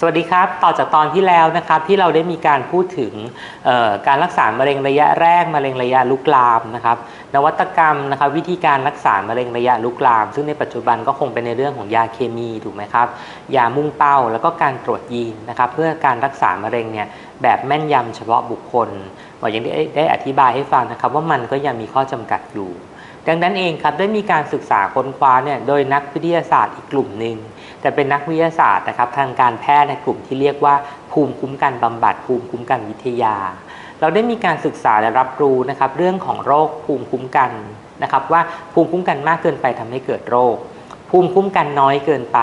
สวัสดีครับ ต่อจากตอนที่แล้วนะครับที่เราได้มีการพูดถึงการรักษามะเร็งระยะแรกมะเร็งระยะลุกลามนะครับนวัตกรรมนะครับวิธีการรักษามะเร็งระยะลุกลาม ซึ่งในปัจจุบันก็คงเป็นในเรื่องของยาเคมีถูกไหมครับยามุ่งเป้าแล้วก็การตรวจยีนนะครับเพื่อการรักษามะเร็งเนี่ยแบบแม่นยำเฉพาะบุคคลว่าอย่างที่ได้ได้อธิบายให้ฟังนะครับว่ามันก็ยังมีข้อจำกัดอยู่ ดังนั้นเองครับได้มีการศึกษาค้นคว้าเนี่ยโดยนักวิทยาศาสตร์อีกกลุ่มหนึ่งแต่เป็นนักวิทยาศาสตร์นะครับทางการแพทย์ในกลุ่มที่เรียกว่า ภูมิคุ้มกันบำบัดภูมิคุ้มกันวิทยา เราได้มีการศึกษาและรับรู้นะครับเรื่องของโรคภูมิคุ้มกันนะครับว่าภูมิคุ้มกันมากเกินไปทำให้เกิดโรค ภูมิคุ้มกันน้อยเกินไป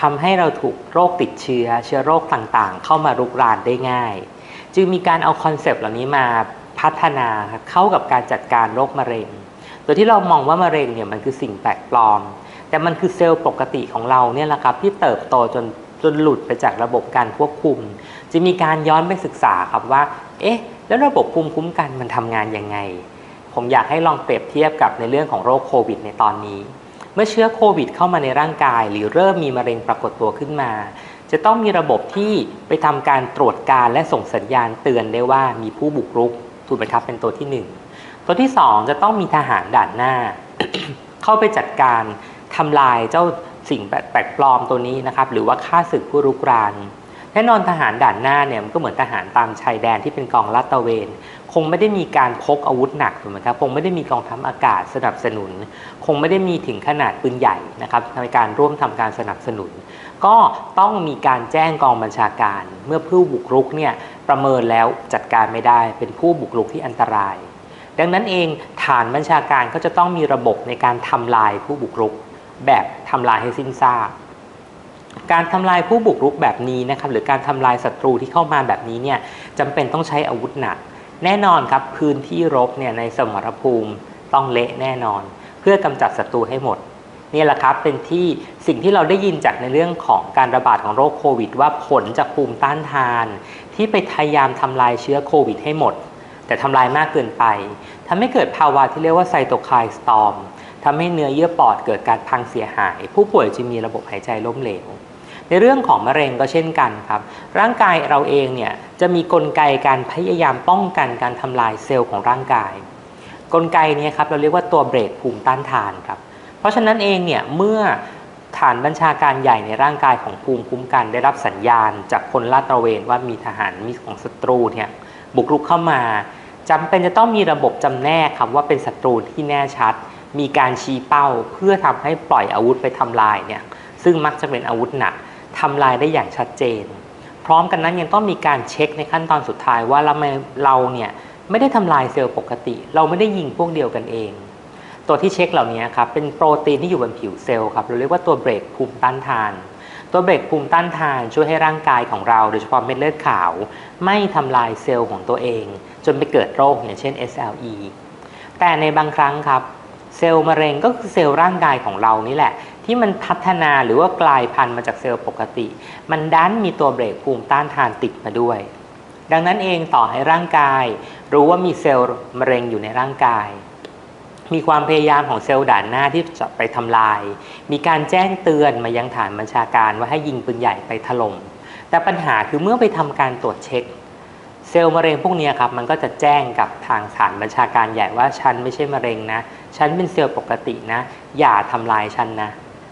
ทำให้เราถูกโรคติดเชื้อ เชื้อโรคต่างๆ เข้ามารุกรานได้ง่าย จึงมีการเอาคอนเซปต์เหล่านี้มาพัฒนาเข้ากับการจัดการโรคมะเร็ง ดยที่เรามองว่ามะเร็งเนี่ยมันคือสิ่งแปลกปลอม แต่มันคือเซลล์ปกติของเราเนี่ยแหละครับที่เติบโตจนจนหลุดไปจากระบบการควบคุม จะมีการย้อนไปศึกษาครับว่า เอ๊ะ แล้วระบบภูมิคุ้มกันมันทำงานยังไง ผมอยากให้ลองเปรียบเทียบกับในเรื่องของโรคโควิดในตอนนี้ เมื่อเชื้อโควิดเข้ามาในร่างกาย หรือเริ่มมีมะเร็งปรากฏตัวขึ้นมา จะต้องมีระบบที่ไปทำการตรวจการและส่งสัญญาณเตือนได้ว่ามีผู้บุกรุกถูกไหมครับเป็นตัวที่หนึ่ง ตัวที่2จะต้องมีทหารด่านหน้า เข้าไปจัดการทำลายเจ้าสิ่งแปลกปลอมตัวนี้นะครับ หรือว่าฆ่าศึกผู้รุกรานแน่นอนทหารด่านหน้าเนี่ยมันก็เหมือนทหารตามชายแดนที่เป็นกองลาดตระเวน คงไม่ได้มีการพกอาวุธหนักถูกไหมครับคงไม่ได้มีกองทัพอากาศสนับสนุน คงไม่ได้มีถึงขนาดปืนใหญ่นะครับในการร่วมทำการสนับสนุน ก็ต้องมีการแจ้งกองบัญชาการ เมื่อผู้บุกรุกเนี่ยประเมินแล้วจัดการไม่ได้เป็นผู้บุกรุกที่อันตราย ดังนั้นเองฐานบัญชาการก็จะต้องมีระบบในการทำลายผู้บุกรุก แบบทำลายให้สิ้นซากการทำลายผู้บุกรุกแบบนี้นะครับหรือการทำลายศัตรูที่เข้ามาแบบนี้เนี่ยจำเป็นต้องใช้อาวุธหนัก แน่นอนครับพื้นที่รบเนี่ยในสมรภูมิต้องเละแน่นอน เพื่อกำจัดศัตรูให้หมดนี่แหละครับเป็นที่สิ่งที่เราได้ยินจากในเรื่องของการระบาดของโรคโควิด ว่าผลจากภูมิต้านทาน ที่ไปพยายามทำลายเชื้อโควิดให้หมด แต่ทำลายมากเกินไปทำให้เกิดภาวะที่เรียกว่าไซโตไคน์สตอมทำให้เนื้อเยื่อปอดเกิดการพังเสียหาย ผู้ป่วยจะมีระบบหายใจล้มเหลว ในเรื่องของมะเร็งก็เช่นกันครับ ร่างกายเราเองเนี่ยจะมีกลไกการพยายามป้องกันการทำลายเซลล์ของร่างกาย กลไกนี้ครับเราเรียกว่าตัวเบรกภูมิต้านทานครับ เพราะฉะนั้นเองเนี่ยเมื่อฐานบัญชาการใหญ่ในร่างกายของภูมิคุ้มกัน ได้รับสัญญาณ จากคนลาดตระเวนว่ามีทหารมีของศัตรูเนี่ยบุกรุกเข้ามา จำเป็นจะต้องมีระบบจำแนกครับว่าเป็นศัตรูที่แน่ชัด มีการชี้เป้าเพื่อทำให้ปล่อยอาวุธไปทำลายเนี่ยซึ่งมักจะเป็นอาวุธหนักทำลายได้อย่างชัดเจน พร้อมกันนั้นยังต้องมีการเช็คในขั้นตอนสุดท้ายว่าเราไม่เราเนี่ยไม่ได้ทำลายเซลล์ปกติ เราไม่ได้ยิงพวกเดียวกันเอง ตัวที่เช็คเหล่านี้ครับเป็นโปรตีนที่อยู่บนผิวเซลล์ครับเราเรียกว่าตัวเบรกภูมิต้านทาน ตัวเบรกภูมิต้านทานช่วยให้ร่างกายของเราโดยเฉพาะเม็ดเลือดขาว ไม่ทำลายเซลล์ของตัวเอง จนไปเกิดโรคอย่างเช่น SLE แต่ในบางครั้งครับ เซลล์มะเร็งก็คือเซลล์ร่างกายของเรานี่แหละ ที่มันพัฒนาหรือว่ากลายพันธุ์มาจากเซลล์ปกติ มันดันมีตัวเบรกภูมิต้านทานติดมาด้วย ดังนั้นเองต่อให้ร่างกาย รู้ว่ามีเซลล์มะเร็งอยู่ในร่างกาย มีความพยายามของเซลล์ด่านหน้าที่จะไปทำลาย มีการแจ้งเตือนมายังฐานบัญชาการว่าให้ยิงปืนใหญ่ไปถล่ม แต่ปัญหาคือเมื่อไปทำการตรวจเช็ค เซลล์มะเร็งพวกนี้ครับมันก็จะแจ้งกับทางฐานบัญชาการใหญ่ว่าฉันไม่ใช่มะเร็งนะ ฉันเป็นเซลล์ปกตินะ อย่าทำลายฉันนะ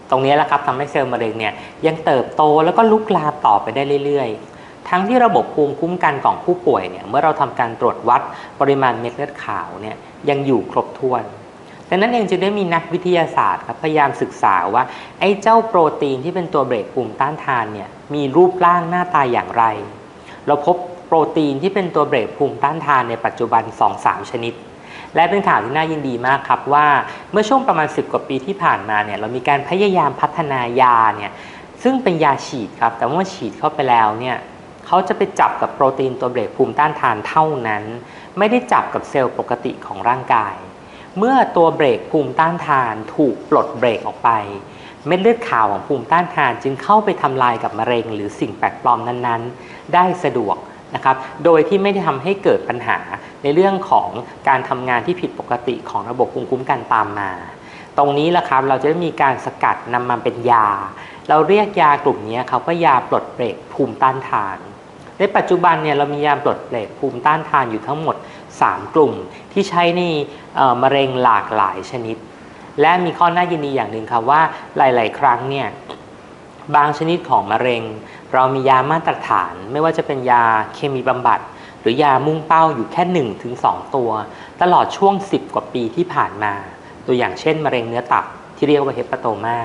ตรงนี้แหละครับทำให้เซลล์มะเร็งเนี่ยยังเติบโตแล้วก็ลุกลามต่อไปได้เรื่อยๆทั้งที่ระบบภูมิคุ้มกันของผู้ป่วยเนี่ยเมื่อเราทำการตรวจวัดปริมาณเม็ดเลือดขาวเนี่ยยังอยู่ครบถ้วน ดังนั้นเองจึงได้มีนักวิทยาศาสตร์ครับพยายามศึกษาว่าไอ้เจ้าโปรตีนที่เป็นตัวเบรกภูมิต้านทานเนี่ยมีรูปร่างหน้าตาอย่างไร เราพบโปรตีนที่เป็นตัวเบรกภูมิต้านทานในปัจจุบัน 2-3 ชนิด และเป็นข่าวที่น่ายินดีมากครับว่าเมื่อช่วงประมาณ 10 กว่าปีที่ผ่านมาเนี่ยเรามีการพยายามพัฒนายาเนี่ยซึ่งเป็นยาฉีดครับแต่เมื่อฉีดเข้าไปแล้วเนี่ยเขาจะไปจับกับโปรตีนตัวเบรกภูมิต้านทานเท่านั้น ไม่ได้จับกับเซลล์ปกติของร่างกาย เมื่อตัวเบรกภูมิต้านทานถูกปลดเบรกออกไป เม็ดเลือดขาวของภูมิต้านทานจึงเข้าไปทำลายกับมะเร็ง หรือสิ่งแปลกปลอมนั้นๆ ได้สะดวกนะครับ โดยที่ไม่ได้ทำให้เกิดปัญหาในเรื่องของการทำงานที่ผิดปกติของระบบภูมิคุ้มกันตามมา ตรงนี้แหละครับเราจะได้มีการสกัดนำมาเป็นยา เราเรียกยากลุ่มนี้ครับว่ายาปลดเปรกภูมิต้านทาน ในปัจจุบันเนี่ยเรามียาปลดเปรกภูมิต้านทานอยู่ทั้งหมด 3 กลุ่ม ที่ใช้ในเอ่อมะเร็งหลากหลายชนิด และมีข้อน่ายินดีอย่างหนึ่งครับว่าหลาย ๆ ครั้งเนี่ยบางชนิดของมะเร็ง เรามียามาตรฐาน ไม่ว่าจะเป็นยาเคมีบำบัด หรือยามุ่งเป้าอยู่แค่1ถึง2ตัว ตลอดช่วง 10 กว่าปีที่ผ่านมา ตัวอย่างเช่น มะเร็งเนื้อตับที่เรียกว่าเฮปาโตมา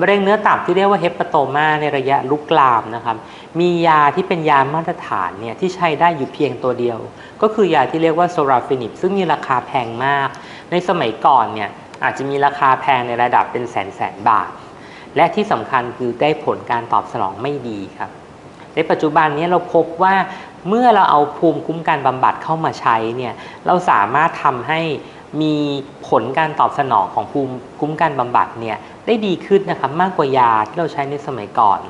มะเร็งเนื้อตับที่เรียกว่าเฮปาโตมาในระยะลุกลามนะครับ มียาที่เป็นยามาตรฐานเนี่ยที่ใช้ได้อยู่เพียงตัวเดียว ก็คือยาที่เรียกว่าโซราฟินิบซึ่งมีราคาแพงมาก ในสมัยก่อนเนี่ยอาจจะมีราคาแพงในระดับเป็นแสนแสนบาท และที่สำคัญคือได้ผลการตอบสนองไม่ดีครับ ในปัจจุบันนี้เราพบว่าเมื่อเราเอาภูมิคุ้มกันบำบัดเข้ามาใช้เนี่ยเราสามารถทำให้ มีผลการตอบสนองของภูมิคุ้มกันบำบัดเนี่ยได้ดีขึ้นนะครับมากกว่ายาที่เราใช้ในสมัยก่อน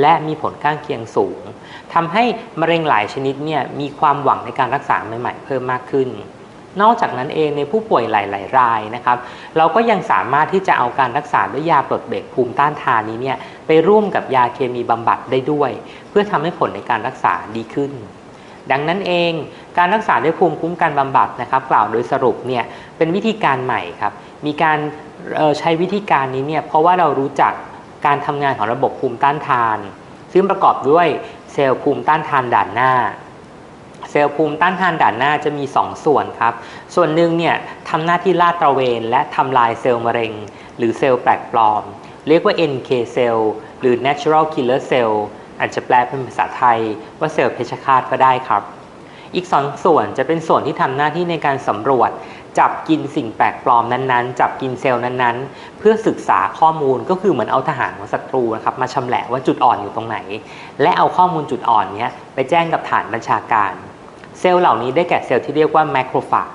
และมีผลข้างเคียงสูงทำให้มะเร็งหลายชนิดเนี่ยมีความหวังในการรักษาใหม่ ๆ เพิ่มมากขึ้น นอกจากนั้นเองในผู้ป่วยหลาย ๆ รายนะครับ เราก็ยังสามารถที่จะเอาการรักษาด้วยยาปลดเบรกภูมิต้านทานนี้เนี่ยไปร่วมกับยาเคมีบำบัดได้ด้วย เพื่อทำให้ผลในการรักษาดีขึ้นดังนั้นเอง การรักษาด้วยภูมิคุ้มกันบำบัดนะครับ กล่าวโดยสรุปเนี่ยเป็นวิธีการใหม่ครับ มีการใช้วิธีการนี้เนี่ยเพราะว่าเรารู้จักการทำงานของระบบภูมิต้านทาน ซึ่งประกอบด้วยเซลล์ภูมิต้านทานด่านหน้าเซลล์ภูมิต้านทานด่านหน้าจะมี 2 ส่วนครับ ส่วนหนึ่งเนี่ยทำหน้าที่ลาดตระเวน และทำลายเซลล์มะเร็ง หรือเซลล์แปลกปลอม เรียกว่า NK cell หรือ natural killer cell อาจจะแปลเป็นภาษาไทยว่าเซลล์เพชฌฆาตก็ได้ครับ อีกสองส่วนจะเป็นส่วนที่ทำหน้าที่ในการสำรวจ จับกินสิ่งแปลกปลอมนั้นๆ จับกินเซลล์นั้นๆ เพื่อศึกษาข้อมูลก็คือเหมือนเอาทหารของศัตรูนะครับมาชำแหละว่าจุดอ่อนอยู่ตรงไหน และเอาข้อมูลจุดอ่อนเนี้ยไปแจ้งกับฐานบัญชาการ เซลล์เหล่านี้ได้แก่เซลล์ที่เรียกว่าแมคโครฟาจ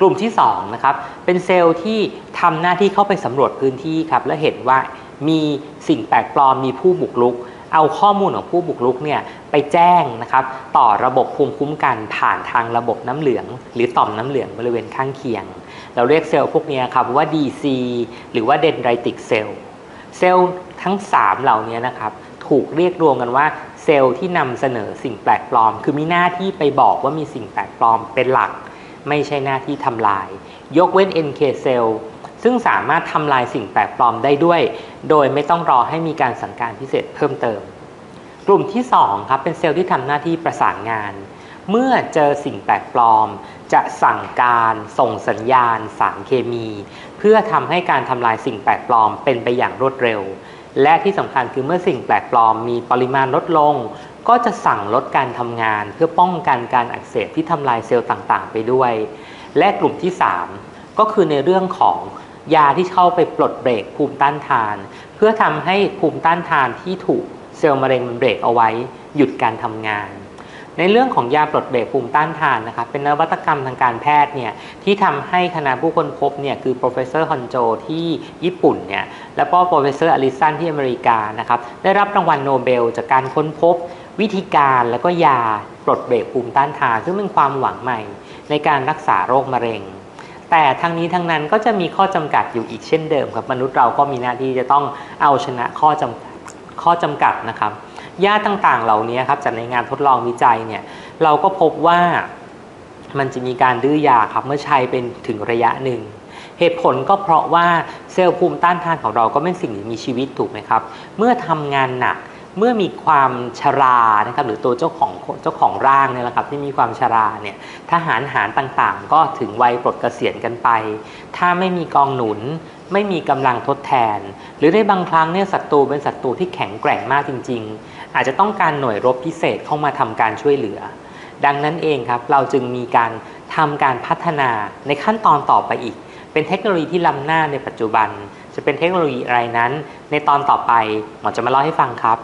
กลุ่มที่2นะครับเป็นเซลล์ที่ทำหน้าที่เข้าไปสำรวจพื้นที่ครับและเห็นว่ามีสิ่งแปลกปลอมมีผู้บุกรุก เอาข้อมูลของผู้บุกรุกเนี่ยไปแจ้งนะครับต่อระบบภูมิคุ้มกันผ่านทางระบบน้ำเหลือง หรือต่อมน้ำเหลืองบริเวณข้างเคียง เราเรียกเซลล์พวกนี้ครับว่า DC หรือว่า dendritic cell เซลล์ทั้ง 3 เหล่านี้นะครับถูกเรียกรวมกันว่าเซลล์ที่นำเสนอสิ่งแปลกปลอม คือมีหน้าที่ไปบอกว่ามีสิ่งแปลกปลอมเป็นหลัก ไม่ใช่หน้าที่ทำลาย ยกเว้น NK cell ซึ่ ซึ่งสามารถทำลายสิ่งแปลกปลอมได้ด้วย โดยไม่ต้องรอให้มีการสั่งการพิเศษเพิ่มเติม กลุ่มที่2ครับเป็นเซลล์ที่ทำหน้าที่ประสานงาน เมื่อเจอสิ่งแปลกปลอม จะสั่งการส่งสัญญาณ สารเคมี เพื่อทำให้การทำลายสิ่งแปลกปลอมเป็นไปอย่างรวดเร็ว และที่สำคัญคือเมื่อสิ่งแปลกปลอมมีปริมาณลดลง ก็จะสั่งลดการทำงาน เพื่อป้องกันการอักเสบที่ทำลายเซลล์ต่างๆ ไปด้วย และกลุ่มที่ 3 ก็คือในเรื่องของ ยาที่เข้าไปปลดเบรกภูมิต้านทาน เพื่อทำให้ภูมิต้านทานที่ถูกเซลล์มะเร็งมันเบรกเอาไว้หยุดการทำงาน ในเรื่องของยาปลดเบรกภูมิต้านทานนะครับเป็นนวัตกรรมทางการแพทย์เนี่ยที่ทำให้คณะผู้ค้นพบเนี่ยคือ professor Honjo ที่ญี่ปุ่นเนี่ยแล้วก็ professor Allison ที่อเมริกานะครับได้รับรางวัลโนเบล จากการค้นพบวิธีการแล้วก็ยาปลดเบรกภูมิต้านทาน ซึ่งเป็นความหวังใหม่ในการรักษาโรคมะเร็ง แต่ทั้งนี้ทั้งนั้นก็จะมีข้อจำกัดอยู่อีกเช่นเดิมครับ มนุษย์เราก็มีหน้าที่จะต้องเอาชนะข้อจำกัดข้อจำกัดนะครับยาต่างๆเหล่านี้ครับจากในงานทดลองวิจัยเนี่ยเราก็พบว่ามันจะมีการดื้อยาครับเมื่อใช้เป็นถึงระยะหนึ่งเหตุผลก็เพราะว่าเซลล์ภูมิต้านทานของเราก็เป็นสิ่งที่มีชีวิตถูกไหมครับ เมื่อทำงานหนัก เมื่อมีความชรานะครับหรือตัวเจ้าของเจ้าของร่างเนี่ยแหละครับที่มีความชราเนี่ยทหารหารต่างๆ ก็ถึงวัยปลดเกษียณกันไป ถ้าไม่มีกองหนุน ไม่มีกำลังทดแทน หรือในบางครั้งเนี่ยศัตรูเป็นศัตรูที่แข็งแกร่งมากจริง ๆ อาจจะต้องการหน่วยรบพิเศษเข้ามาทำการช่วยเหลือ ดังนั้นเองครับเราจึงมีการทำการพัฒนาในขั้นตอนต่อไปอีก เป็นเทคโนโลยีที่ล้ำหน้าในปัจจุบัน จะเป็นเทคโนโลยีอะไรนั้น ในตอนต่อไปหมอจะมาเล่าให้ฟังครับ